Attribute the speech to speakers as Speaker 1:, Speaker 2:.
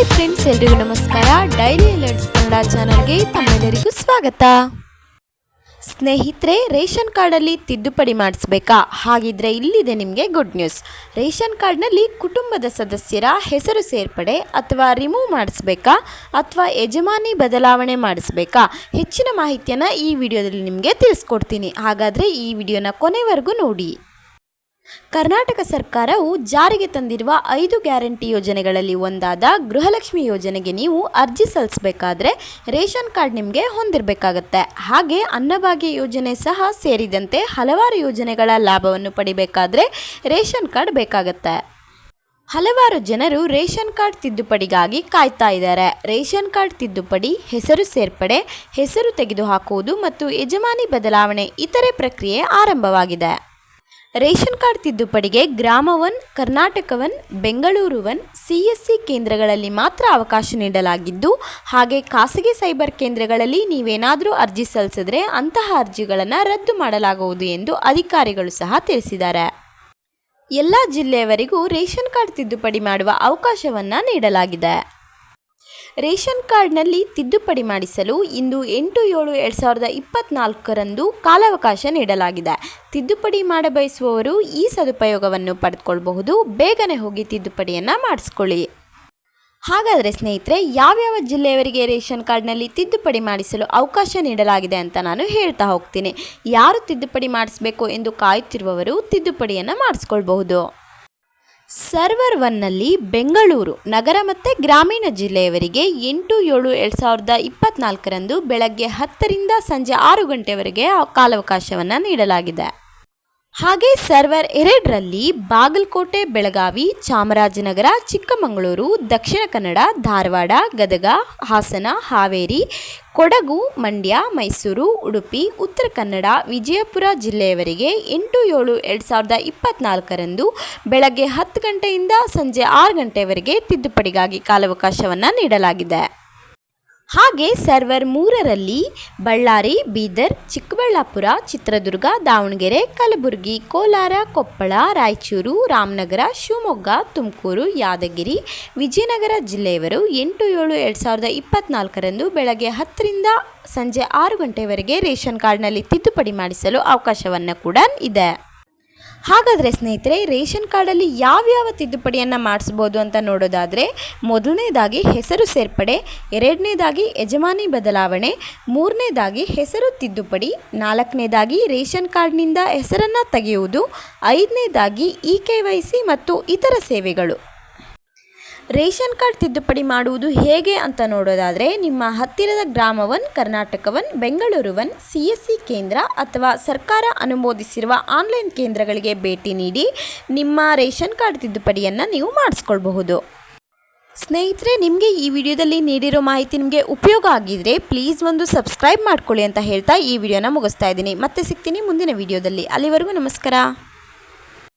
Speaker 1: Hi friends ಎಲ್ರಿಗೂ ನಮಸ್ಕಾರ. Daily alerts Kannada ಚಾನಲ್ಗೆ ತಮ್ಮೆಲ್ಲರಿಗೂ ಸ್ವಾಗತ. ಸ್ನೇಹಿತರೆ, ರೇಷನ್ ಕಾರ್ಡಲ್ಲಿ ತಿದ್ದುಪಡಿ ಮಾಡಿಸ್ಬೇಕಾ? ಹಾಗಿದ್ರೆ ಇಲ್ಲಿದೆ ನಿಮಗೆ ಗುಡ್ ನ್ಯೂಸ್ ರೇಷನ್ ಕಾರ್ಡ್ನಲ್ಲಿ ಕುಟುಂಬದ ಸದಸ್ಯರ ಹೆಸರು ಸೇರ್ಪಡೆ ಅಥವಾ ರಿಮೂವ್ ಮಾಡಿಸ್ಬೇಕಾ? ಅಥವಾ ಯಜಮಾನಿ ಬದಲಾವಣೆ ಮಾಡಿಸ್ಬೇಕಾ? ಹೆಚ್ಚಿನ ಮಾಹಿತಿಯನ್ನು ಈ ವಿಡಿಯೋದಲ್ಲಿ ನಿಮಗೆ ತಿಳಿಸ್ಕೊಡ್ತೀನಿ. ಹಾಗಾದರೆ ಈ ವಿಡಿಯೋನ ಕೊನೆವರೆಗೂ ನೋಡಿ. ಕರ್ನಾಟಕ ಸರ್ಕಾರವು ಜಾರಿಗೆ ತಂದಿರುವ ಐದು ಗ್ಯಾರಂಟಿ ಯೋಜನೆಗಳಲ್ಲಿ ಒಂದಾದ ಗೃಹಲಕ್ಷ್ಮಿ ಯೋಜನೆಗೆ ನೀವು ಅರ್ಜಿ ಸಲ್ಲಿಸಬೇಕಾದ್ರೆ ರೇಷನ್ ಕಾರ್ಡ್ ನಿಮಗೆ ಹೊಂದಿರಬೇಕಾಗತ್ತೆ. ಹಾಗೆ ಅನ್ನಭಾಗ್ಯ ಯೋಜನೆ ಸಹ ಸೇರಿದಂತೆ ಹಲವಾರು ಯೋಜನೆಗಳ ಲಾಭವನ್ನು ಪಡಿಬೇಕಾದ್ರೆ ರೇಷನ್ ಕಾರ್ಡ್ ಬೇಕಾಗತ್ತೆ. ಹಲವಾರು ಜನರು ರೇಷನ್ ಕಾರ್ಡ್ ತಿದ್ದುಪಡಿಗಾಗಿ ಕಾಯ್ತಾ ಇದ್ದಾರೆ. ರೇಷನ್ ಕಾರ್ಡ್ ತಿದ್ದುಪಡಿ, ಹೆಸರು ಸೇರ್ಪಡೆ, ಹೆಸರು ತೆಗೆದುಹಾಕುವುದು ಮತ್ತು ಯಜಮಾನಿ ಬದಲಾವಣೆ ಇತರೆ ಪ್ರಕ್ರಿಯೆ ಆರಂಭವಾಗಿದೆ. Ration card ತಿದ್ದುಪಡಿಗೆ Grama one Karnataka one Bengaluru one C S C ಕೇಂದ್ರಗಳಲ್ಲಿ ಮಾತ್ರ ಅವಕಾಶ ನೀಡಲಾಗಿದ್ದು, ಹಾಗೆ ಖಾಸಗಿ ಸೈಬರ್ ಕೇಂದ್ರಗಳಲ್ಲಿ ನೀವೇನಾದರೂ ಅರ್ಜಿ ಸಲ್ಲಿಸಿದ್ರೆ ಅಂತಹ ಅರ್ಜಿಗಳನ್ನು ರದ್ದು ಮಾಡಲಾಗುವುದು ಎಂದು ಅಧಿಕಾರಿಗಳು ಸಹ ತಿಳಿಸಿದ್ದಾರೆ. ಎಲ್ಲ ಜಿಲ್ಲೆಯವರಿಗೂ ರೇಷನ್ ಕಾರ್ಡ್ ತಿದ್ದುಪಡಿ ಮಾಡುವ ಅವಕಾಶವನ್ನು ನೀಡಲಾಗಿದೆ. ರೇಷನ್ ಕಾರ್ಡ್ನಲ್ಲಿ ತಿದ್ದುಪಡಿ ಮಾಡಿಸಲು ಇಂದು ಎಂಟು ಏಳು ಎರಡು ಸಾವಿರದ ಇಪ್ಪತ್ನಾಲ್ಕರಂದು ಕಾಲಾವಕಾಶ ನೀಡಲಾಗಿದೆ. ತಿದ್ದುಪಡಿ ಮಾಡಬಯಸುವವರು ಈ ಸದುಪಯೋಗವನ್ನು ಪಡೆದುಕೊಳ್ಳಬಹುದು. ಬೇಗನೆ ಹೋಗಿ ತಿದ್ದುಪಡಿಯನ್ನು ಮಾಡಿಸ್ಕೊಳ್ಳಿ. ಹಾಗಾದರೆ ಸ್ನೇಹಿತರೆ, ಯಾವ್ಯಾವ ಜಿಲ್ಲೆಯವರಿಗೆ ರೇಷನ್ ಕಾರ್ಡ್ನಲ್ಲಿ ತಿದ್ದುಪಡಿ ಮಾಡಿಸಲು ಅವಕಾಶ ನೀಡಲಾಗಿದೆ ಅಂತ ನಾನು ಹೇಳ್ತಾ ಹೋಗ್ತೀನಿ. ಯಾರು ತಿದ್ದುಪಡಿ ಮಾಡಿಸಬೇಕು ಎಂದು ಕಾಯುತ್ತಿರುವವರು ತಿದ್ದುಪಡಿಯನ್ನು ಮಾಡಿಸ್ಕೊಳ್ಬಹುದು. ಸರ್ವರ್ ಒನ್ನಲ್ಲಿ ಬೆಂಗಳೂರು, ನಗರ ಮತ್ತು ಗ್ರಾಮೀಣ ಜಿಲ್ಲೆಯವರಿಗೆ ಎಂಟು ಏಳು ಎರಡು ಸಾವಿರದ ಇಪ್ಪತ್ತ್ನಾಲ್ಕರಂದು ಬೆಳಗ್ಗೆ ಹತ್ತರಿಂದ ಸಂಜೆ ಆರು ಗಂಟೆವರೆಗೆ ಕಾಲಾವಕಾಶವನ್ನು ನೀಡಲಾಗಿದೆ. ಹಾಗೆ ಸರ್ವರ್ ಎರಡರಲ್ಲಿ ಬಾಗಲಕೋಟೆ, ಬೆಳಗಾವಿ, ಚಾಮರಾಜನಗರ, ಚಿಕ್ಕಮಗಳೂರು, ದಕ್ಷಿಣ ಕನ್ನಡ, ಧಾರವಾಡ, ಗದಗ, ಹಾಸನ, ಹಾವೇರಿ, ಕೊಡಗು, ಮಂಡ್ಯ, ಮೈಸೂರು, ಉಡುಪಿ, ಉತ್ತರ ಕನ್ನಡ, ವಿಜಯಪುರ ಜಿಲ್ಲೆಯವರಿಗೆ ಎಂಟು ಏಳು ಎರಡು ಸಾವಿರದ ಇಪ್ಪತ್ತ್ನಾಲ್ಕರಂದು ಬೆಳಗ್ಗೆ ಹತ್ತು ಗಂಟೆಯಿಂದ ಸಂಜೆ ಆರು ಗಂಟೆಯವರೆಗೆ ತಿದ್ದುಪಡಿಗಾಗಿ ಕಾಲಾವಕಾಶವನ್ನು ನೀಡಲಾಗಿದೆ. ಹಾಗೆ ಸರ್ವರ್ ಮೂರರಲ್ಲಿ ಬಳ್ಳಾರಿ, ಬೀದರ್, ಚಿಕ್ಕಬಳ್ಳಾಪುರ, ಚಿತ್ರದುರ್ಗ, ದಾವಣಗೆರೆ, ಕಲಬುರಗಿ, ಕೋಲಾರ, ಕೊಪ್ಪಳ, ರಾಯಚೂರು, ರಾಮನಗರ, ಶಿವಮೊಗ್ಗ, ತುಮಕೂರು, ಯಾದಗಿರಿ, ವಿಜಯನಗರ ಜಿಲ್ಲೆಯವರು ಎಂಟು ಏಳು ಎರಡು ಸಾವಿರದ ಇಪ್ಪತ್ನಾಲ್ಕರಂದು ಬೆಳಗ್ಗೆ ಹತ್ತರಿಂದ ಸಂಜೆ ಆರು ಗಂಟೆವರೆಗೆ ರೇಷನ್ ಕಾರ್ಡ್ನಲ್ಲಿ ತಿದ್ದುಪಡಿ ಮಾಡಿಸಲು ಅವಕಾಶವನ್ನು ಕೂಡ ಇದೆ. ಹಾಗಾದರೆ ಸ್ನೇಹಿತರೆ, ರೇಷನ್ ಕಾರ್ಡಲ್ಲಿ ಯಾವ್ಯಾವ ತಿದ್ದುಪಡಿಯನ್ನು ಮಾಡಿಸ್ಬೋದು ಅಂತ ನೋಡೋದಾದರೆ, ಮೊದಲನೇದಾಗಿ ಹೆಸರು ಸೇರ್ಪಡೆ, ಎರಡನೇದಾಗಿ ಯಜಮಾನಿ ಬದಲಾವಣೆ, ಮೂರನೇದಾಗಿ ಹೆಸರು ತಿದ್ದುಪಡಿ, ನಾಲ್ಕನೇದಾಗಿ ರೇಷನ್ ಕಾರ್ಡ್ನಿಂದ ಹೆಸರನ್ನು ತೆಗೆಯುವುದು, ಐದನೇದಾಗಿ ಇ ಕೆ ವೈ ಸಿ ಮತ್ತು ಇತರ ಸೇವೆಗಳು. ರೇಷನ್ ಕಾರ್ಡ್ ತಿದ್ದುಪಡಿ ಮಾಡುವುದು ಹೇಗೆ ಅಂತ ನೋಡೋದಾದರೆ, ನಿಮ್ಮ ಹತ್ತಿರದ ಗ್ರಾಮವನ್, ಕರ್ನಾಟಕವನ್, ಬೆಂಗಳೂರುವನ್, ಸಿ ಎಸ್ ಸಿ ಕೇಂದ್ರ ಅಥವಾ ಸರ್ಕಾರ ಅನುಮೋದಿಸಿರುವ ಆನ್ಲೈನ್ ಕೇಂದ್ರಗಳಿಗೆ ಭೇಟಿ ನೀಡಿ ನಿಮ್ಮ ರೇಷನ್ ಕಾರ್ಡ್ ತಿದ್ದುಪಡಿಯನ್ನು ನೀವು ಮಾಡಿಸ್ಕೊಳ್ಬಹುದು. ಸ್ನೇಹಿತರೆ, ನಿಮಗೆ ಈ ವಿಡಿಯೋದಲ್ಲಿ ನೀಡಿರೋ ಮಾಹಿತಿ ನಿಮಗೆ ಉಪಯೋಗ ಆಗಿದ್ರೆ ಪ್ಲೀಸ್ ಒಂದು ಸಬ್ಸ್ಕ್ರೈಬ್ ಮಾಡ್ಕೊಳ್ಳಿ ಅಂತ ಹೇಳ್ತಾ ಈ ವಿಡಿಯೋನ ಮುಗಿಸ್ತಾ ಇದ್ದೀನಿ. ಮತ್ತೆ ಸಿಗ್ತೀನಿ ಮುಂದಿನ ವಿಡಿಯೋದಲ್ಲಿ. ಅಲ್ಲಿವರೆಗೂ ನಮಸ್ಕಾರ.